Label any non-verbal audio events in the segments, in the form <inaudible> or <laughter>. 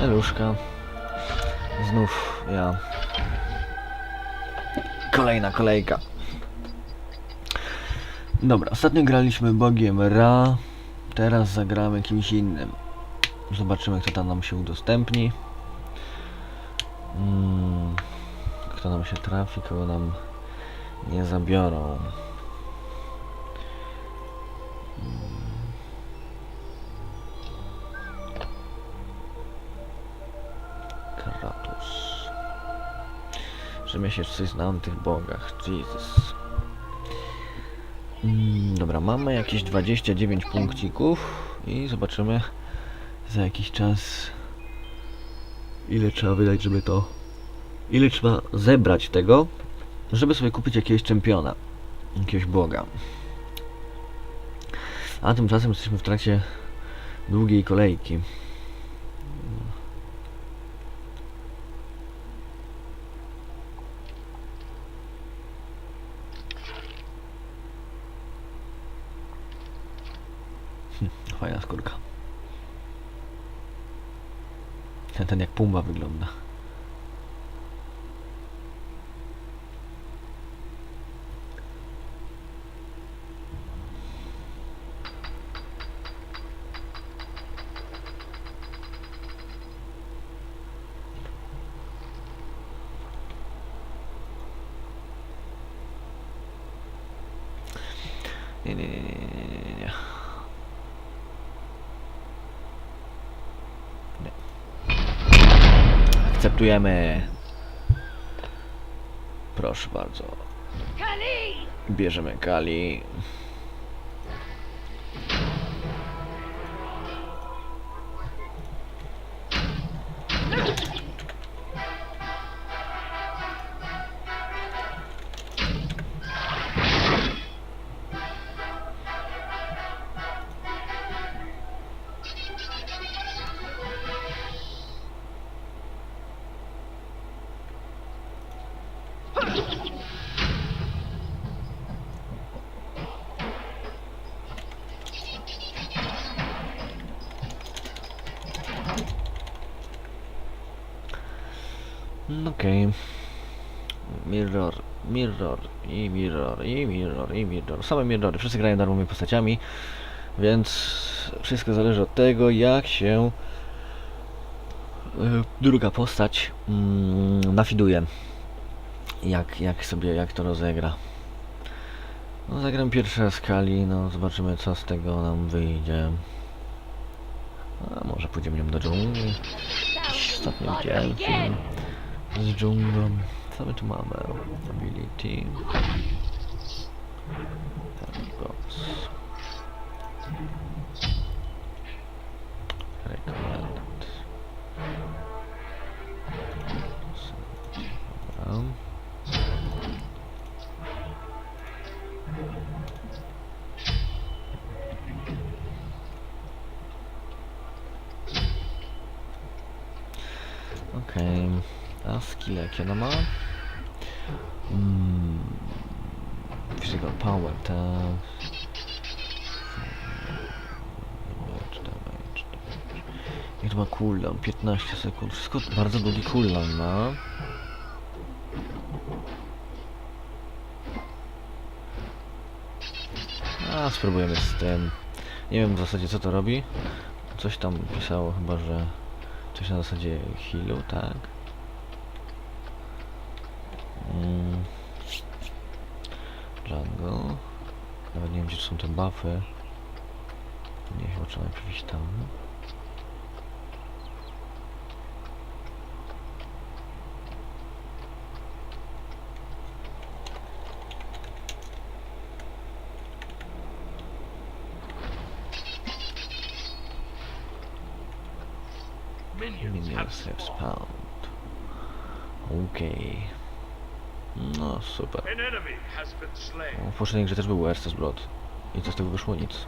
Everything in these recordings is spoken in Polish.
Eluszka. Znów ja. Kolejna kolejka. Dobra, ostatnio graliśmy Bogiem Ra. Teraz zagramy kimś innym. Zobaczymy, kto tam nam się udostępni. Mm, kto nam się trafi, kogo nam nie zabiorą. Żebym ja się coś znał na tych bogach. Jesus. Mm, dobra, mamy jakieś 29 punkcików i zobaczymy za jakiś czas ile trzeba wydać, żeby to ile trzeba zebrać tego, żeby sobie kupić jakiegoś czempiona, jakiegoś boga. A tymczasem jesteśmy w trakcie długiej kolejki. Ten, ten jak pumba wygląda. Nie, nie, nie, nie, Akceptujemy. Proszę bardzo. Bierzemy Kali. Okej. Mirror, mirror i mirror i mirror i mirror. Same mirrory. Wszyscy grają darmowymi postaciami, więc wszystko zależy od tego, jak się y, druga postać mm, nafiduje. Jak, jak sobie, jak to rozegra. No, zagram pierwszy skali, no zobaczymy co z tego nam wyjdzie. A może pójdziemy nią do dżungli. Ostatnim wielkim z dżunglą. Co my tu mamy? Ability. Ten box. Recommend. Dobra. Okej. A skill jakie ona ma? Mm. Physical power, ta... To ma cooldown? 15 sekund. Wszystko bardzo długi cooldown ma. A, spróbujemy z tym. Nie wiem w zasadzie co to robi. Coś tam pisało chyba, że coś na zasadzie healu, tak? Mm. Jungle. Nawet nie wiem gdzie są te buffy. Nie chyba trzeba najpierw tam. Minions have spawned. Okej. No super. An enemy has been slain. W poprzedniej grze też był Erstes Blood. Co z tego wyszło? Nic.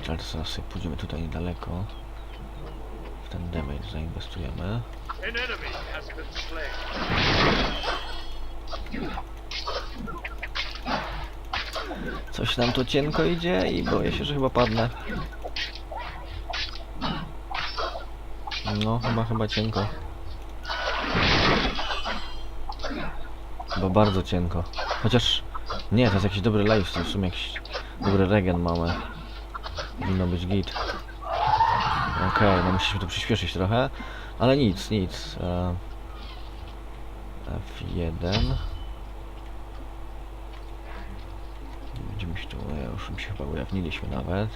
Damage, ale to zaraz sobie pójdziemy tutaj niedaleko. W ten damage zainwestujemy. Coś nam to cienko idzie i boję się, że chyba padnę. No, chyba, chyba cienko. Chyba bardzo cienko. Chociaż... Nie, to jest jakiś dobry lifestyle, w sumie jakiś dobry regen mamy. Powinno być git. Okej, no musimy to przyspieszyć trochę. Ale nic, nic. E... F1. Będziemy się tu, ja już się chyba ujawniliśmy nawet.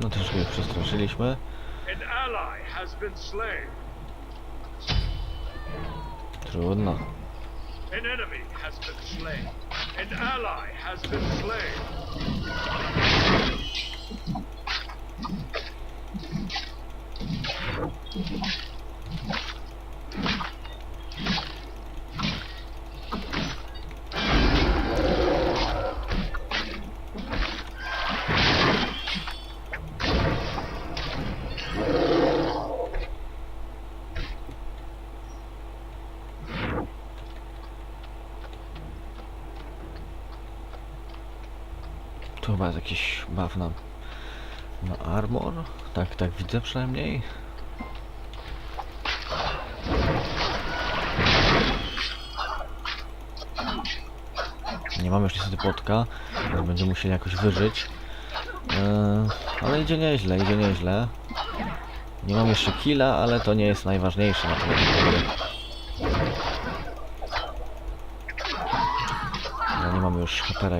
No troszkę slain. Trudno. An enemy has been slain. An ally has been slain. Tu chyba jest jakiś buff na, na armor. Tak, tak widzę przynajmniej. Nie mamy już niestety płotka, więc będziemy musieli jakoś wyżyć. Eee, ale idzie nieźle, idzie nieźle. Nie mam jeszcze killa, ale to nie jest najważniejsze na tym nie mamy już HP.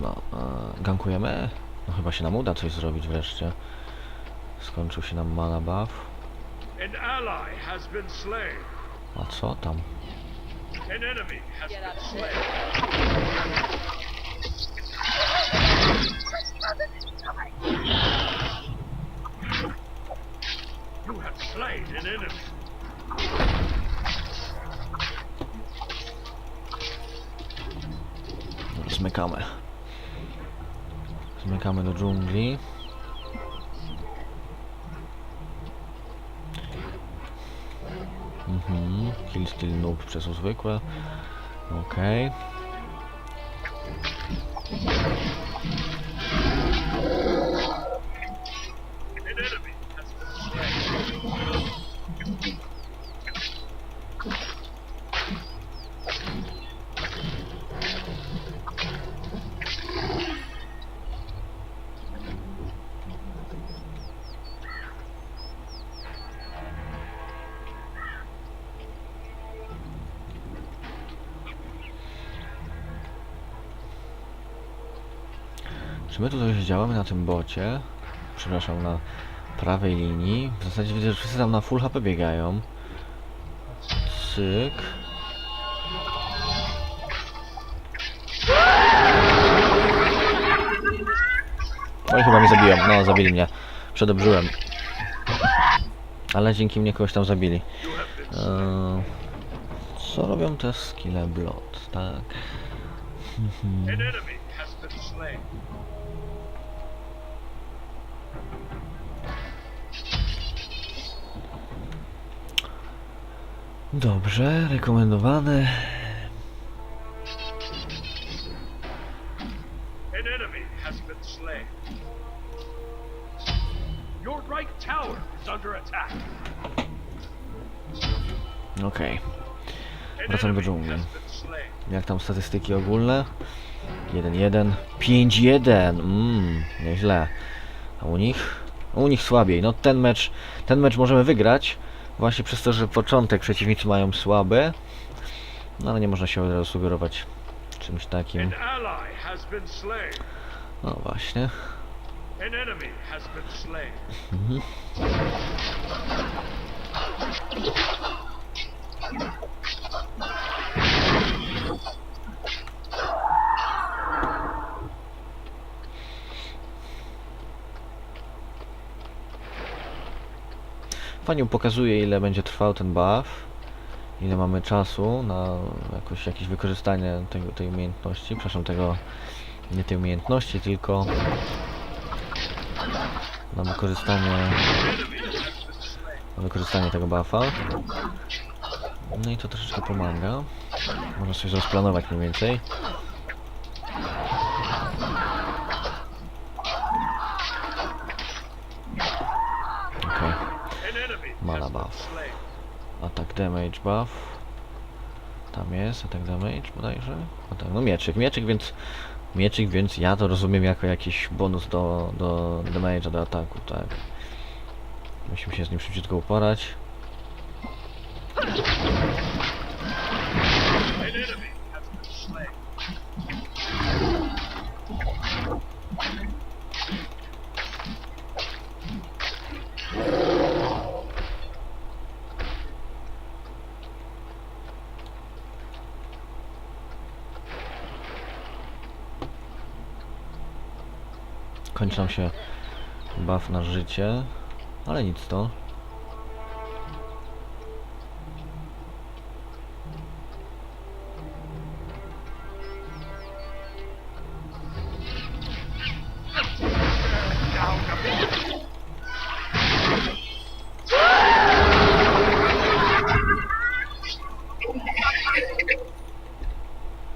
Trudno. E, gankujemy? No chyba się nam uda coś zrobić wreszcie. Skończył się nam mana buff. An ally has been slain. A co tam? An enemy has Get been up, slain. You have slain an enemy. Mhm. Kill skill noob przez zwykłe. Okej. An My tutaj działamy na tym bocie? Przepraszam, na prawej linii. W zasadzie widzę, że wszyscy tam na full HP biegają. Cyk. Oj, chyba mnie zabiją. No, zabili mnie. Przedobrzyłem. Ale dzięki mnie kogoś tam zabili. Eee, co robią te skille blot, tak? Dobrze, rekomendowane. An enemy has been slain. Your right tower is under attack. Okej. An Wracamy do dżungli. Jak tam statystyki ogólne? 1-1. 5-1. Mmm, nieźle. A u nich? U nich słabiej. No ten mecz, ten mecz możemy wygrać. Właśnie przez to, że początek przeciwnicy mają słaby. No ale nie można się od razu sugerować czymś takim. No właśnie. Mhm. Fajnie pokazuje ile będzie trwał ten buff, ile mamy czasu na jakoś, jakieś wykorzystanie tego, tej umiejętności, przepraszam, tego, nie tej umiejętności, tylko na wykorzystanie na wykorzystanie tego buffa. No i to troszeczkę pomaga. Można sobie rozplanować mniej więcej. Okej. An enemy Mana has been buff. slain. Attack damage buff. Tam jest, attack damage bodajże. O tak, no mieczyk, mieczyk, więc mieczyk, więc ja to rozumiem jako jakiś bonus do, do damage'a, do ataku, tak. Musimy się z nim szybciutko uporać. Się buff na życie, ale nic to.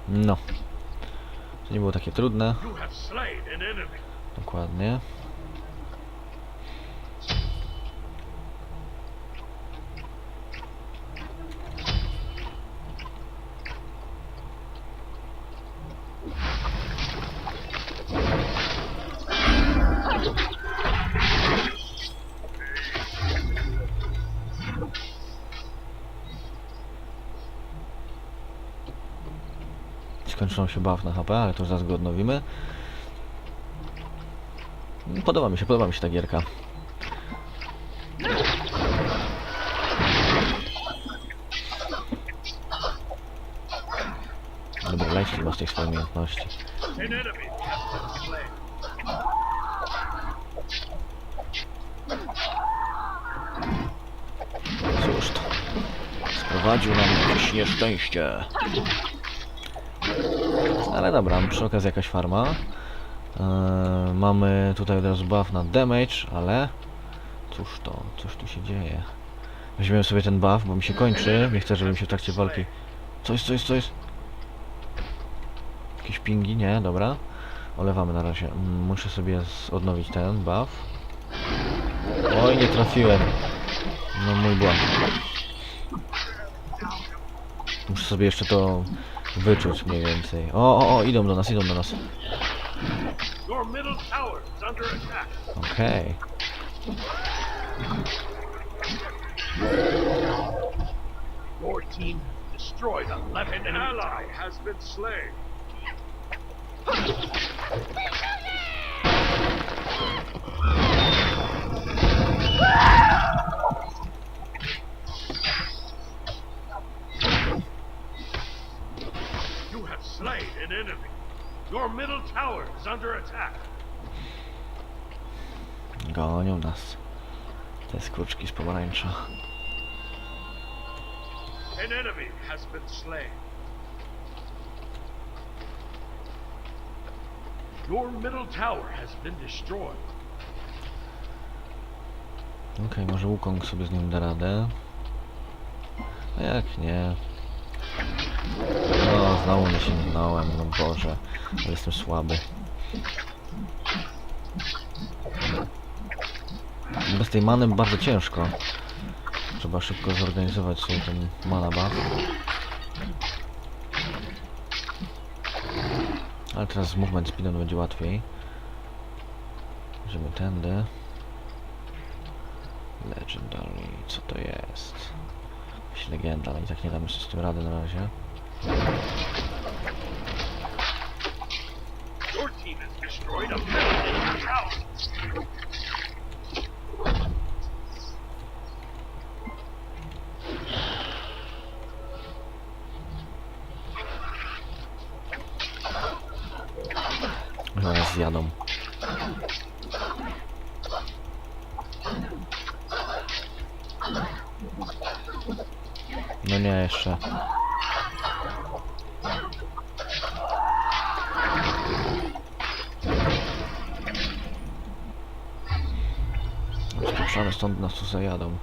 No. To nie było takie trudne. Skończył nam się buff na HP, ale to zaraz go odnowimy. Podoba mi się, podoba mi się ta gierka. Dobra, leci masz tej swojej umiejętności. Cóż to? Sprowadził nam jakieś nieszczęście. Ale dobra, przy okazji jakaś farma. Eee, mamy tutaj od razu buff na damage, ale... Cóż to? Cóż tu się dzieje? Weźmiemy sobie ten buff, bo mi się kończy. Nie chcę, żeby mi się w trakcie walki... Co jest, co jest, co jest? Jakieś pingi? Nie, dobra. Olewamy na razie. Mm, Muszę sobie odnowić ten buff. Oj, nie trafiłem. No mój błąd. Muszę sobie jeszcze to wyczuć mniej więcej. O, o, o, idą do nas, idą do nas. Okej. Team destroyed An ally has been slain. Gonią nas. Te skruczki z pomarańcza. An enemy has been slain. Your middle tower has been destroyed. Okej, może Wukong sobie z nim da radę. A jak nie? O, znowu nie sięgnąłem, no Boże. Ale jestem słaby. Bez tej many bardzo ciężko. Trzeba szybko zorganizować sobie ten mana buff. Ale teraz z movement speedem będzie łatwiej. Żeby tędy. Legendary, co to jest? Jakaś legenda, ale i tak nie damy sobie z tym rady na razie. Your team has destroyed a middle enemy tower. Zjadą. No nie, jeszcze. Spieprzamy stąd, nas tu zajadą.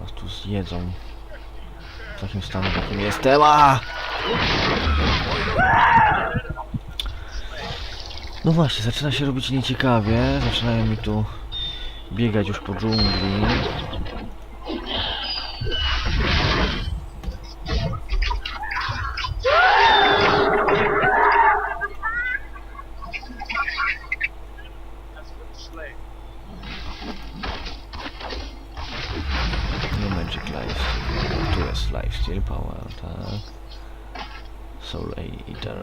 Nas tu zjedzą. W takim stanie, w jakim jestem. A! No właśnie, zaczyna się robić nieciekawie. Zaczynają mi tu biegać już po dżungli. Has been slain. No Magic Life. Tu jest Lifesteal Power, tak. Soul Eater.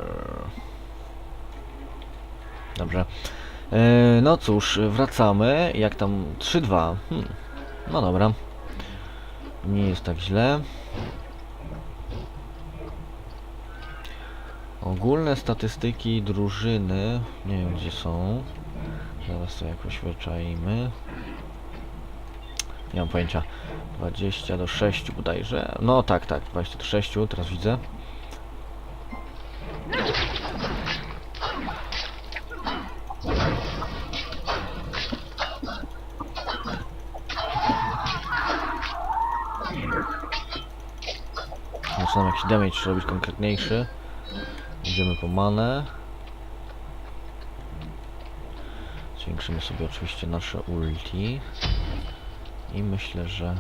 Dobrze. E, no cóż, wracamy. Jak tam? 3-2. Hmm. No dobra. Nie jest tak źle. Ogólne statystyki drużyny. Nie wiem gdzie są. Zaraz to jakoś wyczaimy. Nie mam pojęcia. 20 do 6 bodajże. No tak, tak, 20 do 6, teraz widzę. Damage robić konkretniejszy. Idziemy po manę. Zwiększymy sobie oczywiście nasze ulti. I myślę, że...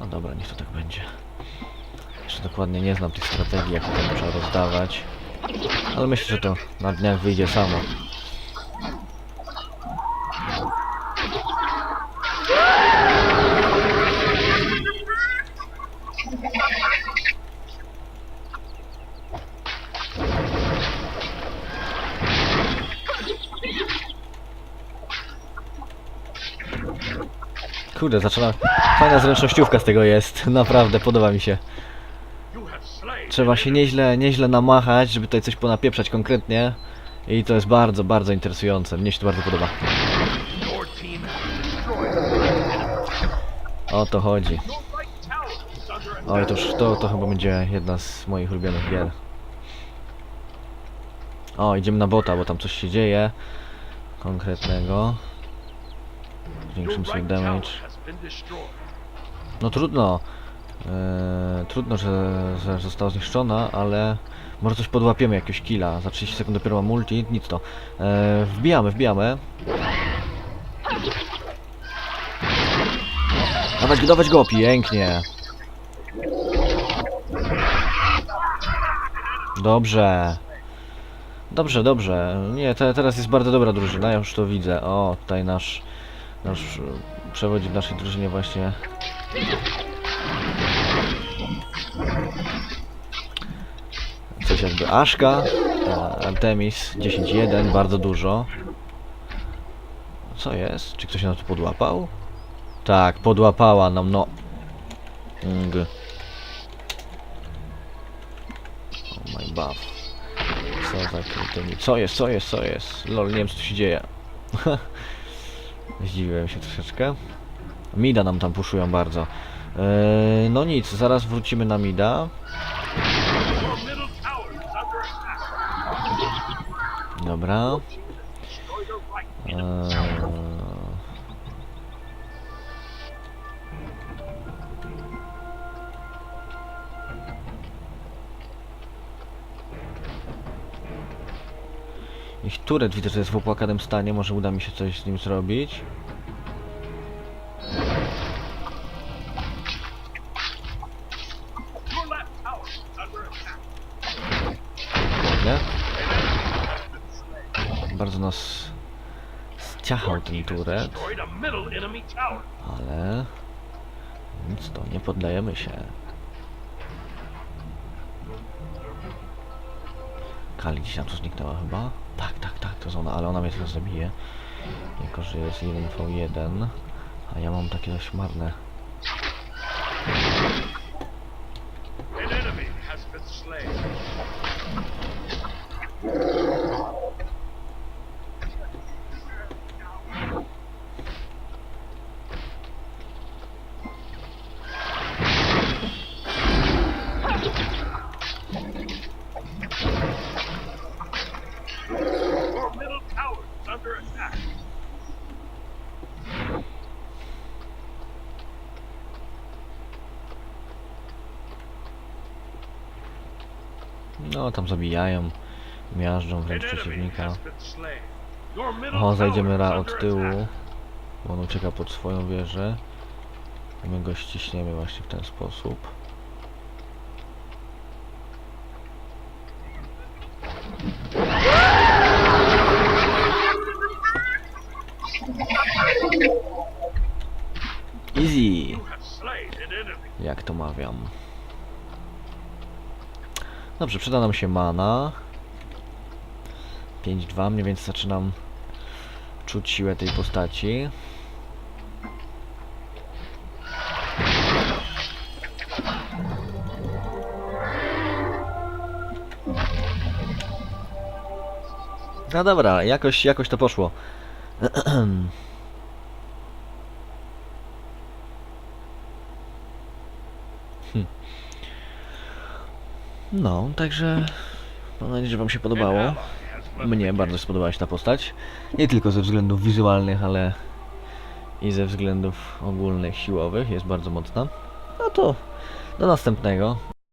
No dobra, niech to tak będzie. Jeszcze dokładnie nie znam tych strategii, jak to trzeba rozdawać. Ale myślę, że to na dniach wyjdzie samo. Kurde, zaczyna... Fajna zręcznościówka z tego jest. Naprawdę, podoba mi się. Trzeba się nieźle, nieźle namachać, żeby tutaj coś ponapieprzać konkretnie. I to jest bardzo, bardzo interesujące. Mnie się to bardzo podoba. O to chodzi. Oj, to, już- to, to chyba będzie jedna z moich ulubionych gier. O, idziemy na bota, bo tam coś się dzieje. Konkretnego. Zwiększymy sobie damage. No trudno. Eee, trudno, że, że została zniszczona, ale może coś podłapiemy, jakiegoś killa. Za 30 sekund dopiero mam multi, nic to. Eee, wbijamy, wbijamy. Dawać go, dawać go, pięknie. Dobrze. Dobrze, dobrze. Nie, te, teraz jest bardzo dobra drużyna, ja już to widzę. O, tutaj nasz, nasz przewodzi w naszej drużynie właśnie Coś jakby Aszka, e, Artemis 10.1, bardzo dużo. Co jest? Czy ktoś nas tu podłapał? Tak, podłapała nam, no. Ng. Oh my buff. Co krytymi? Co jest, co jest, co jest? Lol, nie wiem co tu się dzieje. <laughs> Zdziwiłem się troszeczkę. Mida nam tam puszują bardzo. Eee, no nic, zaraz wrócimy na Mida. Dobra. Eee, ich turet widzę, że jest w opłakanym stanie. Może uda mi się coś z nim zrobić. Bardzo nas zciachał ten turet, ale nic to, nie poddajemy się. Gdzieś tam tu zniknęła chyba. Tak, tak, tak, to jest ona, ale ona mnie teraz zabije. Jako, że jest 1v1. A ja mam takie dość marne. An enemy has been slain. Your middle tower is under attack. No, tam zabijają. Miażdżą wręcz przeciwnika. O, zajdziemy ra od tyłu. Bo on ucieka pod swoją wieżę. My go ściśniemy właśnie w ten sposób. Easy, You have slain an enemy. jak to mawiam. Dobrze, przyda nam się mana. 5-2, mniej więcej zaczynam czuć siłę tej postaci. No dobra, jakoś, jakoś to poszło. <clears throat> No, także mam nadzieję, że Wam się podobało. Mnie bardzo spodobała się ta postać. Nie tylko ze względów wizualnych, ale i ze względów ogólnych, siłowych. Jest bardzo mocna. No to do następnego.